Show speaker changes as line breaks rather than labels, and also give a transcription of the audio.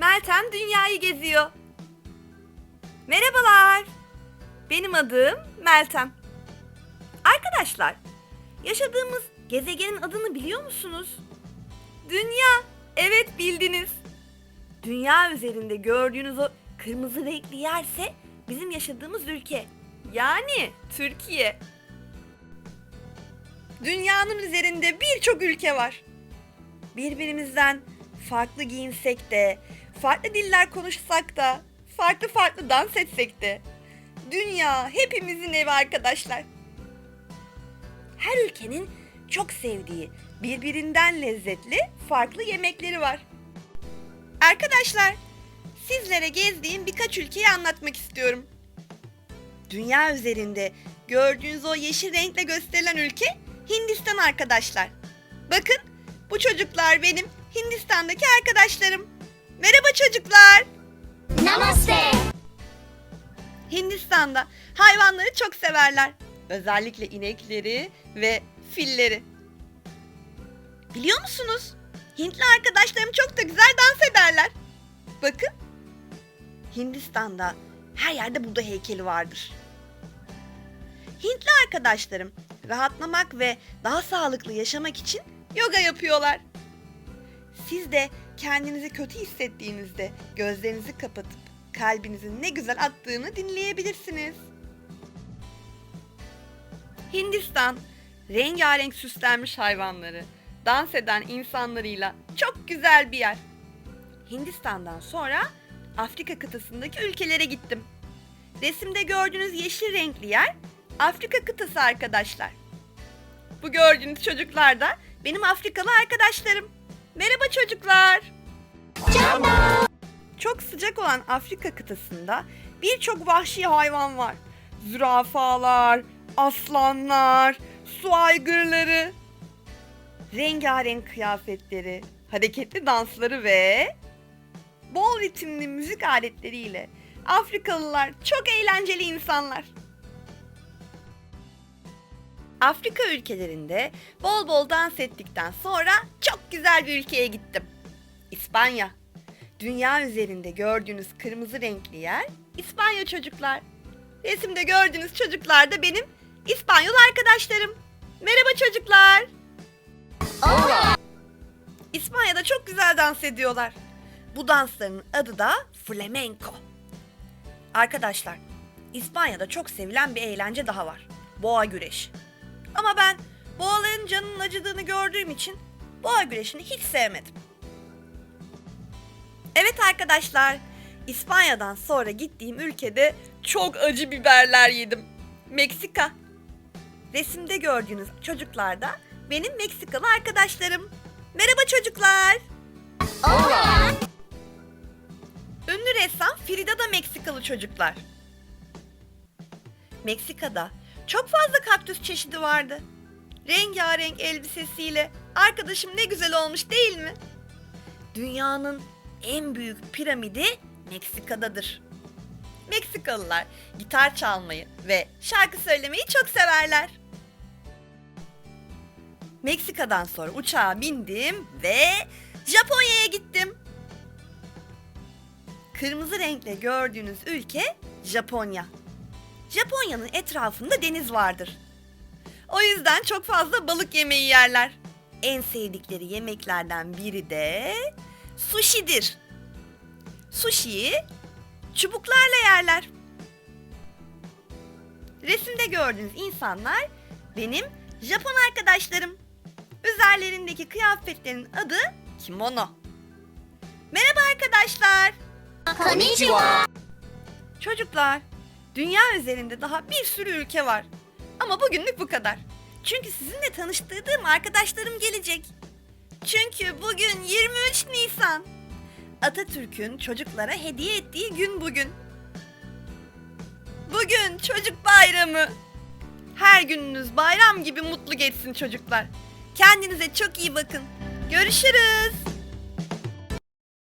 Meltem dünyayı geziyor. Merhabalar. Benim adım Meltem. Arkadaşlar, yaşadığımız gezegenin adını biliyor musunuz? Dünya. Evet bildiniz. Dünya üzerinde gördüğünüz o kırmızı renkli yerse bizim yaşadığımız ülke. Yani Türkiye. Dünyanın üzerinde birçok ülke var. Birbirimizden farklı giyinsek de, farklı diller konuşsak da, farklı farklı dans etsek de. Dünya hepimizin evi arkadaşlar. Her ülkenin çok sevdiği, birbirinden lezzetli farklı yemekleri var. Arkadaşlar, sizlere gezdiğim birkaç ülkeyi anlatmak istiyorum. Dünya üzerinde gördüğünüz o yeşil renkle gösterilen ülke Hindistan arkadaşlar. Bakın bu çocuklar benim Hindistan'daki arkadaşlarım. Merhaba çocuklar.
Namaste.
Hindistan'da hayvanları çok severler. Özellikle inekleri ve filleri. Biliyor musunuz? Hintli arkadaşlarım çok da güzel dans ederler. Bakın. Hindistan'da her yerde Buda heykeli vardır. Hintli arkadaşlarım rahatlamak ve daha sağlıklı yaşamak için yoga yapıyorlar. Siz de kendinizi kötü hissettiğinizde gözlerinizi kapatıp kalbinizin ne güzel attığını dinleyebilirsiniz. Hindistan, rengarenk süslenmiş hayvanları, dans eden insanlarıyla çok güzel bir yer. Hindistan'dan sonra Afrika kıtasındaki ülkelere gittim. Resimde gördüğünüz yeşil renkli yer Afrika kıtası arkadaşlar. Bu gördüğünüz çocuklar da benim Afrikalı arkadaşlarım. Merhaba çocuklar. Çok sıcak olan Afrika kıtasında birçok vahşi hayvan var. Zürafalar, aslanlar, su aygırları, rengarenk kıyafetleri, hareketli dansları ve bol ritimli müzik aletleriyle Afrikalılar çok eğlenceli insanlar. Afrika ülkelerinde bol bol dans ettikten sonra çok güzel bir ülkeye gittim. İspanya. Dünya üzerinde gördüğünüz kırmızı renkli yer İspanya çocuklar. Resimde gördüğünüz çocuklar da benim İspanyol arkadaşlarım. Merhaba çocuklar. İspanya'da çok güzel dans ediyorlar. Bu dansların adı da flamenco. Arkadaşlar, İspanya'da çok sevilen bir eğlence daha var. Boğa güreşi. Ama ben boğaların canının acıdığını gördüğüm için boğa güreşini hiç sevmedim. Evet arkadaşlar, İspanya'dan sonra gittiğim ülkede çok acı biberler yedim. Meksika. Resimde gördüğünüz çocuklar da benim Meksikalı arkadaşlarım. Merhaba çocuklar. Ünlü ressam Frida da Meksikalı çocuklar. Meksika'da çok fazla kaktüs çeşidi vardı. Rengarenk elbisesiyle arkadaşım ne güzel olmuş değil mi? Dünyanın en büyük piramidi Meksika'dadır. Meksikalılar gitar çalmayı ve şarkı söylemeyi çok severler. Meksika'dan sonra uçağa bindim ve Japonya'ya gittim. Kırmızı renkle gördüğünüz ülke Japonya. Japonya'nın etrafında deniz vardır. O yüzden çok fazla balık yemeği yerler. En sevdikleri yemeklerden biri de sushi'dir. Sushi'yi çubuklarla yerler. Resimde gördüğünüz insanlar benim Japon arkadaşlarım. Üzerlerindeki kıyafetlerin adı kimono. Merhaba arkadaşlar.
Konnichiwa.
Çocuklar, dünya üzerinde daha bir sürü ülke var. Ama bugünlük bu kadar. Çünkü sizinle tanıştırdığım arkadaşlarım gelecek. Çünkü bugün 23 Nisan. Atatürk'ün çocuklara hediye ettiği gün bugün. Bugün çocuk bayramı. Her gününüz bayram gibi mutlu geçsin çocuklar. Kendinize çok iyi bakın. Görüşürüz.